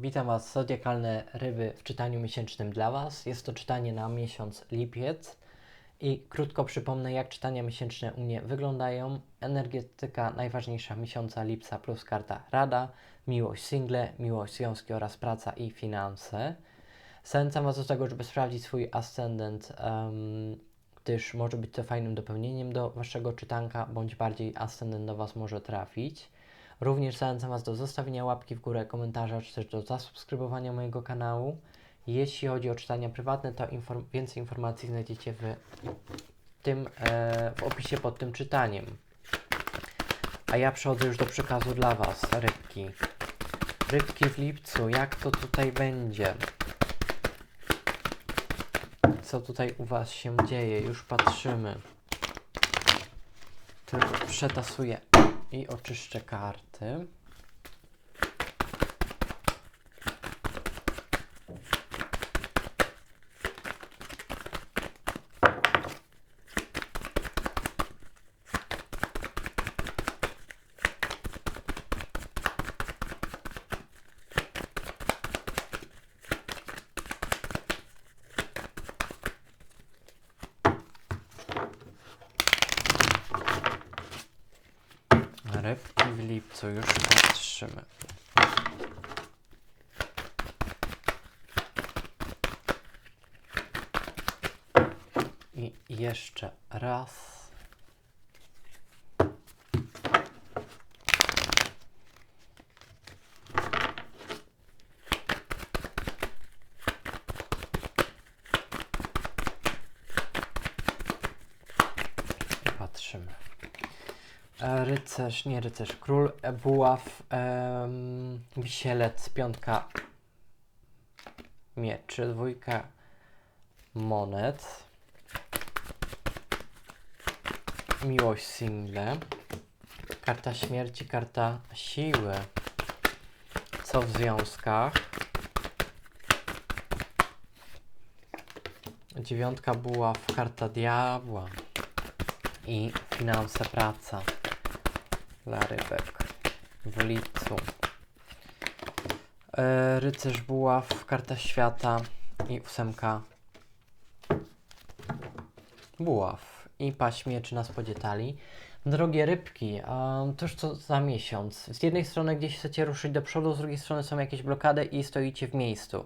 Witam Was, zodiakalne ryby w czytaniu miesięcznym dla Was. Jest to czytanie na miesiąc lipiec i krótko przypomnę, jak czytania miesięczne u mnie wyglądają. Energetyka najważniejsza miesiąca lipca plus karta rada, miłość single, miłość związki oraz praca i finanse. Zachęcam Was do tego, żeby sprawdzić swój ascendent, um, gdyż może być to fajnym dopełnieniem do Waszego czytanka, bądź bardziej ascendent do Was może trafić. Również zachęcam Was do zostawienia łapki w górę, komentarza, czy też do zasubskrybowania mojego kanału. Jeśli chodzi o czytania prywatne, to inform więcej informacji znajdziecie w tym, e, w opisie pod tym czytaniem. A ja przechodzę już do przekazu dla Was, rybki. Rybki w lipcu, jak to tutaj będzie? Co tutaj u Was się dzieje? Już patrzymy. Tylko przetasuję i oczyszczę karty. Rybki w lipcu, już patrzymy. I jeszcze raz. I patrzymy. E, Rycerz, nie rycerz, król, e, buław, em, wisielec, piątka mieczy, dwójka monet, miłość single, karta śmierci, karta siły, co w związkach, dziewiątka buław, karta diabła i finanse, praca dla rybek w lipcu. E, rycerz buław, karta świata i ósemka buław i paść mieczy na spodzie talii. Drogie rybki, um, to już co za miesiąc. Z jednej strony gdzieś chcecie ruszyć do przodu, z drugiej strony są jakieś blokady i stoicie w miejscu.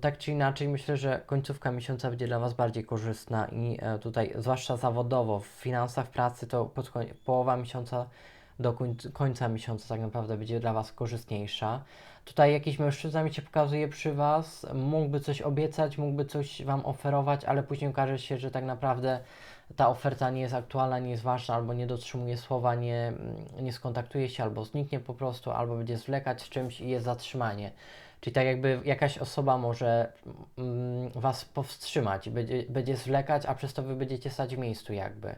Tak czy inaczej, myślę, że końcówka miesiąca będzie dla Was bardziej korzystna i e, tutaj, zwłaszcza zawodowo, w finansach, w pracy, to pod połowa miesiąca do koń- końca miesiąca tak naprawdę będzie dla Was korzystniejsza. Tutaj jakiś mężczyzna mi się pokazuje przy Was, mógłby coś obiecać, mógłby coś Wam oferować, ale później okaże się, że tak naprawdę ta oferta nie jest aktualna, nie jest ważna, albo nie dotrzymuje słowa, nie, nie skontaktuje się, albo zniknie po prostu, albo będzie zwlekać z czymś i jest zatrzymanie. Czyli tak jakby jakaś osoba może mm, Was powstrzymać, będzie, będzie zwlekać, a przez to Wy będziecie stać w miejscu jakby.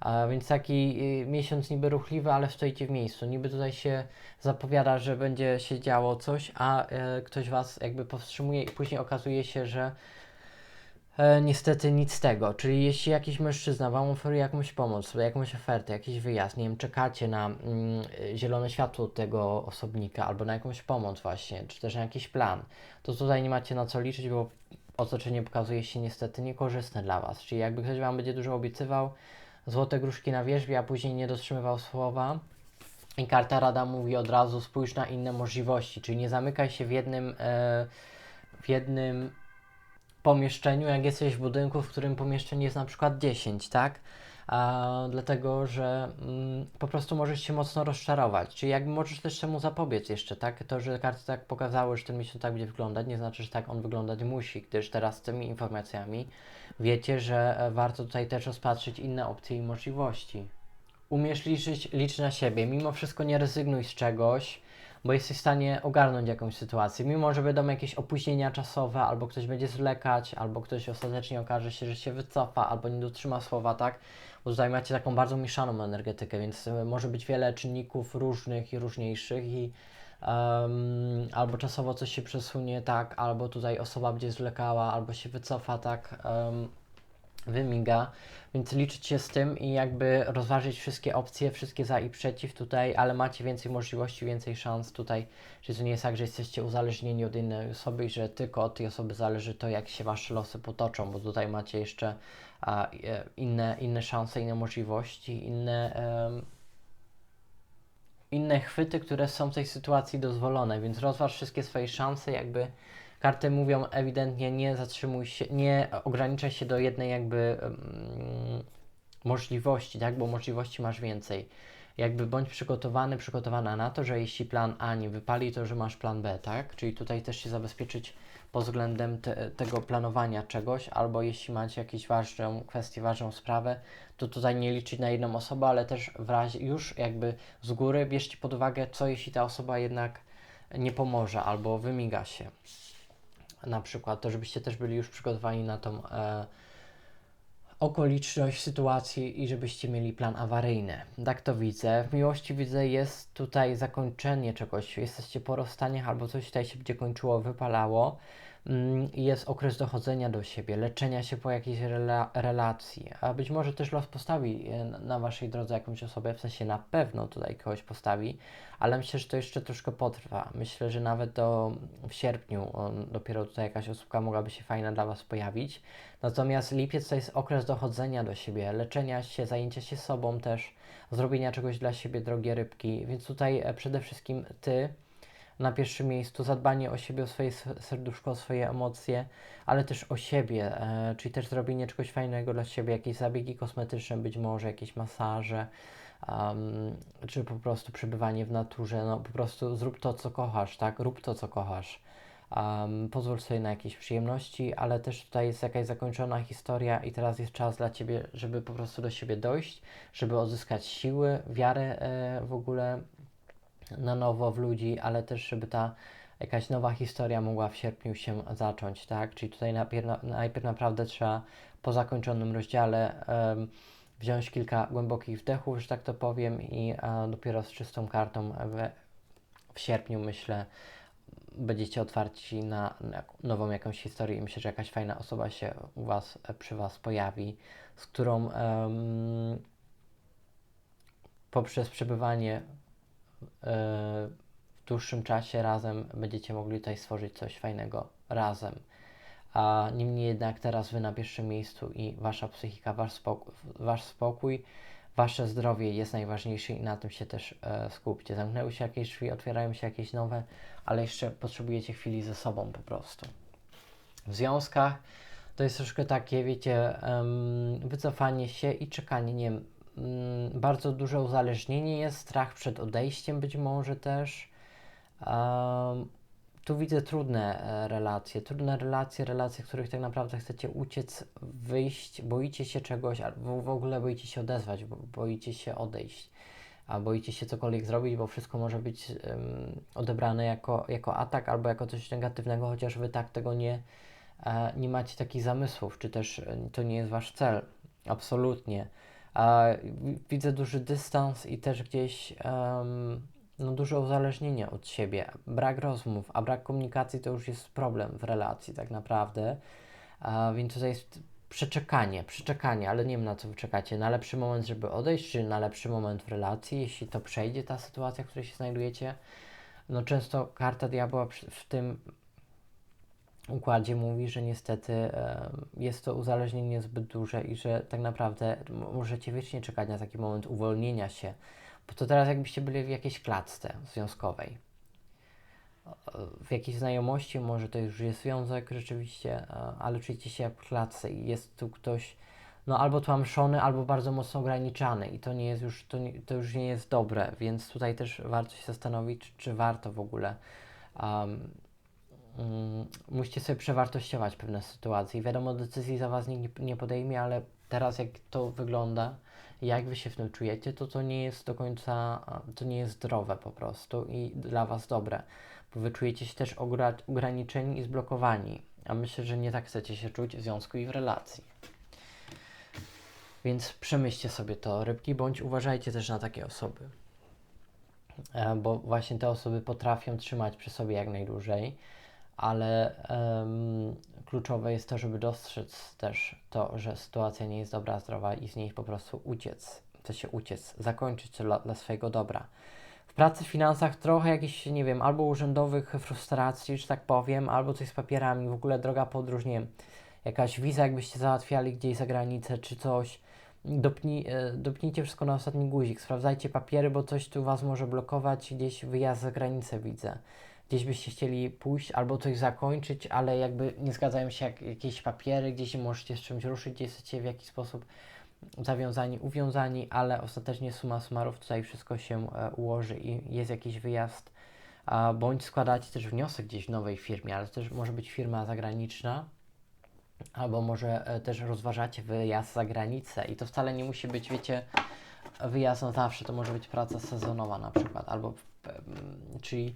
A więc taki y, miesiąc niby ruchliwy, ale stoicie w miejscu. Niby tutaj się zapowiada, że będzie się działo coś, a e, ktoś was jakby powstrzymuje i później okazuje się, że e, niestety nic z tego. Czyli jeśli jakiś mężczyzna wam oferuje jakąś pomoc, jakąś ofertę, jakiś wyjazd, nie wiem, czekacie na mm, zielone światło tego osobnika albo na jakąś pomoc właśnie, czy też na jakiś plan, to tutaj nie macie na co liczyć, bo otoczenie pokazuje się niestety niekorzystne dla was. Czyli jakby ktoś wam będzie dużo obiecywał, złote gruszki na wierzbie, a później nie dotrzymywał słowa. I karta rada mówi od razu spójrz na inne możliwości, czyli nie zamykaj się w jednym, e, w jednym pomieszczeniu, jak jesteś w budynku, w którym pomieszczeń jest na przykład 10, tak? A, dlatego, że mm, po prostu możesz się mocno rozczarować. Czyli jakby możesz też temu zapobiec jeszcze, tak? To, że karty tak pokazały, że ten miesiąc tak będzie wyglądać, nie znaczy, że tak on wyglądać musi, gdyż teraz z tymi informacjami wiecie, że e, warto tutaj też rozpatrzyć inne opcje i możliwości. Umiesz liczyć, licz na siebie. Mimo wszystko nie rezygnuj z czegoś, bo jesteś w stanie ogarnąć jakąś sytuację. Mimo, że będą jakieś opóźnienia czasowe, albo ktoś będzie zwlekać, albo ktoś ostatecznie okaże się, że się wycofa, albo nie dotrzyma słowa, tak? Bo tutaj macie taką bardzo mieszaną energetykę, więc e, może być wiele czynników różnych i różniejszych i em, albo czasowo coś się przesunie, tak, albo tutaj osoba będzie zwlekała, albo się wycofa, tak. em, wymiga, więc liczyć się z tym i jakby rozważyć wszystkie opcje, wszystkie za i przeciw tutaj, ale macie więcej możliwości, więcej szans tutaj, że to nie jest tak, że jesteście uzależnieni od innej osoby i że tylko od tej osoby zależy to, jak się wasze losy potoczą, bo tutaj macie jeszcze a, e, inne, inne szanse, inne możliwości, inne, em, inne chwyty, które są w tej sytuacji dozwolone, więc rozważ wszystkie swoje szanse, jakby karty mówią ewidentnie nie zatrzymuj się, nie ograniczaj się do jednej jakby możliwości, tak, bo możliwości masz więcej. Jakby bądź przygotowany, przygotowana na to, że jeśli plan A nie wypali, to że masz plan B, tak? Czyli tutaj też się zabezpieczyć pod względem te, tego planowania czegoś, albo jeśli macie jakąś ważną kwestię, ważną sprawę, to tutaj nie liczyć na jedną osobę, ale też w razie już jakby z góry bierzcie pod uwagę, co jeśli ta osoba jednak nie pomoże albo wymiga się. Na przykład to, żebyście też byli już przygotowani na tą e, okoliczność sytuacji i żebyście mieli plan awaryjny. Tak to widzę. W miłości widzę jest tutaj zakończenie czegoś. Jesteście po rozstaniach albo coś tutaj się będzie kończyło, wypalało. Mm, Jest okres dochodzenia do siebie, leczenia się po jakiejś rela relacji, a być może też los postawi e, na- waszej drodze jakąś osobę, w sensie na pewno tutaj kogoś postawi, ale myślę, że to jeszcze troszkę potrwa. Myślę, że nawet do w sierpniu on, dopiero tutaj jakaś osóbka mogłaby się fajna dla was pojawić. Natomiast lipiec to jest okres dochodzenia do siebie, leczenia się, zajęcia się sobą też, zrobienia czegoś dla siebie, drogie rybki. Więc tutaj e, przede wszystkim ty na pierwszym miejscu, zadbanie o siebie, o swoje serduszko, o swoje emocje, ale też o siebie, e, czyli też zrobienie czegoś fajnego dla siebie, jakieś zabiegi kosmetyczne, być może jakieś masaże, um, czy po prostu przebywanie w naturze, no po prostu zrób to, co kochasz, tak? Rób to, co kochasz. Um, pozwól sobie na jakieś przyjemności, ale też tutaj jest jakaś zakończona historia i teraz jest czas dla Ciebie, żeby po prostu do siebie dojść, żeby odzyskać siły, wiarę e, w ogóle na nowo w ludzi, ale też żeby ta jakaś nowa historia mogła w sierpniu się zacząć, tak? Czyli tutaj najpierw, najpierw naprawdę trzeba po zakończonym rozdziale em, wziąć kilka głębokich wdechów, że tak to powiem, i a, dopiero z czystą kartą we, w sierpniu myślę będziecie otwarci na, na nową jakąś historię i myślę, że jakaś fajna osoba się u was, e, przy was pojawi, z którą em, poprzez przebywanie e, w dłuższym czasie razem będziecie mogli tutaj stworzyć coś fajnego razem. A niemniej jednak teraz Wy na pierwszym miejscu i Wasza psychika, wasz spokój, wasz spokój Wasze zdrowie jest najważniejsze i na tym się też e, skupcie. Zamknęły się jakieś drzwi, otwierają się jakieś nowe, ale jeszcze potrzebujecie chwili ze sobą po prostu. W związkach to jest troszkę takie, wiecie, em, wycofanie się i czekanie, nie wiem, bardzo duże uzależnienie jest, strach przed odejściem być może też. Em, tu widzę trudne e, relacje, trudne relacje, relacje, w których tak naprawdę chcecie uciec, wyjść, boicie się czegoś, albo w ogóle boicie się odezwać, bo boicie się odejść, a boicie się cokolwiek zrobić, bo wszystko może być em, odebrane jako, jako atak albo jako coś negatywnego, chociaż wy tak tego nie, e, nie macie takich zamysłów, czy też e, to nie jest wasz cel. Absolutnie. Wi- widzę duży dystans i też gdzieś no, duże uzależnienie od siebie, brak rozmów, a brak komunikacji to już jest problem w relacji tak naprawdę. Więc tutaj jest przeczekanie, przeczekanie, ale nie wiem na co wy czekacie. Na lepszy moment, żeby odejść, czy na lepszy moment w relacji, jeśli to przejdzie ta sytuacja, w której się znajdujecie. No często karta diabła w tym układzie mówi, że niestety jest to uzależnienie zbyt duże i że tak naprawdę możecie wiecznie czekać na taki moment uwolnienia się, bo to teraz jakbyście byli w jakiejś klatce związkowej. W jakiejś znajomości, może to już jest związek rzeczywiście, e, ale czujecie się jak w klatce i jest tu ktoś, no albo tłamszony, albo bardzo mocno ograniczany i to nie jest już, to, nie, to już nie jest dobre, więc tutaj też warto się zastanowić, czy, czy warto w ogóle um, mm, musicie sobie przewartościować pewne sytuacje. Wiadomo, decyzji za Was nikt nie, podejmie, ale teraz jak to wygląda, jak Wy się w tym czujecie, to to nie jest do końca, to nie jest zdrowe po prostu i dla Was dobre, bo Wy czujecie się też ogra- ograniczeni i zblokowani, a myślę, że nie tak chcecie się czuć w związku i w relacji. Więc przemyślcie sobie to, rybki, bądź uważajcie też na takie osoby. E, bo właśnie te osoby potrafią trzymać przy sobie jak najdłużej. Ale em, kluczowe jest to, żeby dostrzec też to, że sytuacja nie jest dobra, zdrowa i z niej po prostu uciec, chce się uciec, zakończyć dla, dla swojego dobra. W pracy, finansach trochę jakichś, nie wiem, albo urzędowych frustracji, że tak powiem, albo coś z papierami, w ogóle droga podróż, nie wiem, jakaś wiza, jakbyście załatwiali gdzieś za granicę, czy coś. Dopnij, e, dopnijcie wszystko na ostatni guzik, sprawdzajcie papiery, bo coś tu Was może blokować, gdzieś wyjazd za granicę widzę. Gdzieś byście chcieli pójść albo coś zakończyć, ale jakby nie zgadzają się jak, jakieś papiery, gdzieś możecie z czymś ruszyć, gdzie jesteście w jakiś sposób zawiązani, uwiązani, ale ostatecznie suma summarów tutaj wszystko się e, ułoży i jest jakiś wyjazd, a, bądź składacie też wniosek gdzieś w nowej firmie, ale też może być firma zagraniczna, albo może e, też rozważacie wyjazd za granicę i to wcale nie musi być, wiecie, wyjazd na zawsze, to może być praca sezonowa na przykład, albo em, czyli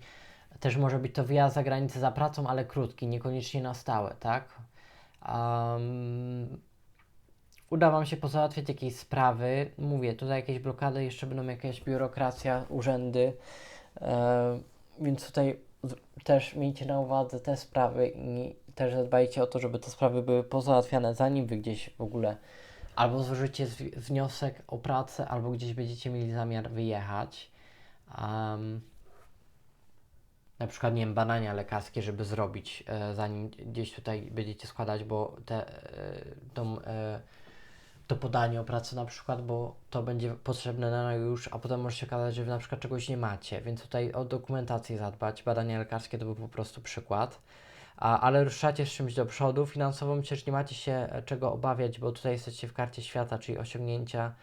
też może być to wyjazd za granicę za pracą, ale krótki, niekoniecznie na stałe, tak? Um, uda Wam się pozałatwiać jakieś sprawy. Mówię, tutaj jakieś blokady, jeszcze będą jakaś biurokracja, urzędy, e, więc tutaj też miejcie na uwadze te sprawy i też zadbajcie o to, żeby te sprawy były pozałatwiane, zanim Wy gdzieś w ogóle albo złożycie wniosek o pracę, albo gdzieś będziecie mieli zamiar wyjechać. Um, na przykład, nie wiem, badania lekarskie, żeby zrobić, e, zanim gdzieś tutaj będziecie składać, bo te, e, tą, e, to podanie o pracę na przykład, bo to będzie potrzebne na już, a potem może się okazać, że na przykład czegoś nie macie, więc tutaj o dokumentację zadbać. Badania lekarskie to był po prostu przykład. A, ale ruszacie z czymś do przodu. Finansowo myślę, że nie macie się czego obawiać, bo tutaj jesteście w karcie świata, czyli osiągnięcia,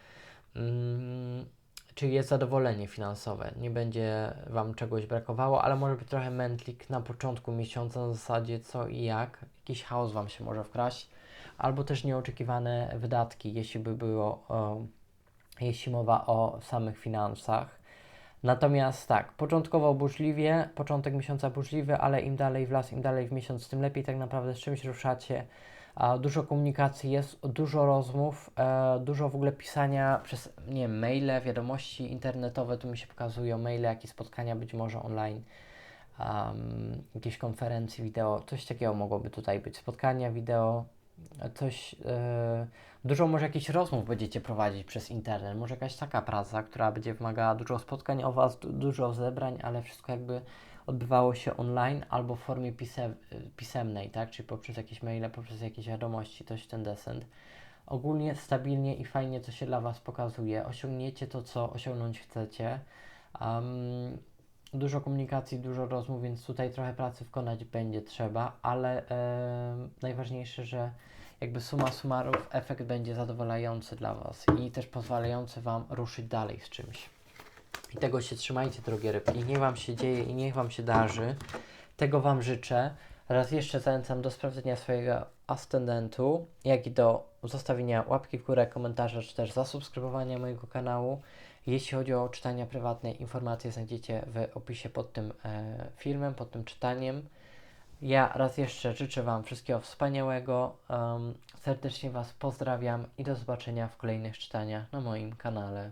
mm, czyli jest zadowolenie finansowe. Nie będzie Wam czegoś brakowało, ale może być trochę mętlik na początku miesiąca na zasadzie co i jak. Jakiś chaos Wam się może wkraść, albo też nieoczekiwane wydatki, jeśli by było, o, jeśli mowa o samych finansach. Natomiast tak, początkowo burzliwie, początek miesiąca burzliwy, ale im dalej w las, im dalej w miesiąc, tym lepiej tak naprawdę z czymś ruszacie. Dużo komunikacji jest, dużo rozmów, e, dużo w ogóle pisania przez, nie wiem, maile, wiadomości internetowe, tu mi się pokazują maile, jakieś spotkania być może online, jakieś konferencje wideo, coś takiego mogłoby tutaj być, spotkania wideo, coś, e, dużo może jakichś rozmów będziecie prowadzić przez internet, może jakaś taka praca, która będzie wymagała dużo spotkań o Was, du- dużo zebrań, ale wszystko jakby odbywało się online albo w formie pise- pisemnej, tak, czyli poprzez jakieś maile, poprzez jakieś wiadomości, coś ten desent. Ogólnie stabilnie i fajnie to się dla Was pokazuje, osiągniecie to, co osiągnąć chcecie. Um, dużo komunikacji, dużo rozmów, więc tutaj trochę pracy wkonać będzie trzeba, ale najważniejsze, że jakby suma summarów efekt będzie zadowalający dla Was i też pozwalający Wam ruszyć dalej z czymś. I tego się trzymajcie, drogie rybki. Niech Wam się dzieje i niech Wam się darzy. Tego Wam życzę. Raz jeszcze zachęcam do sprawdzenia swojego ascendentu, jak i do zostawienia łapki w górę, komentarza, czy też zasubskrybowania mojego kanału. Jeśli chodzi o czytania prywatne, informacje znajdziecie w opisie pod tym e, filmem, pod tym czytaniem. Ja raz jeszcze życzę Wam wszystkiego wspaniałego. em, serdecznie Was pozdrawiam i do zobaczenia w kolejnych czytaniach na moim kanale.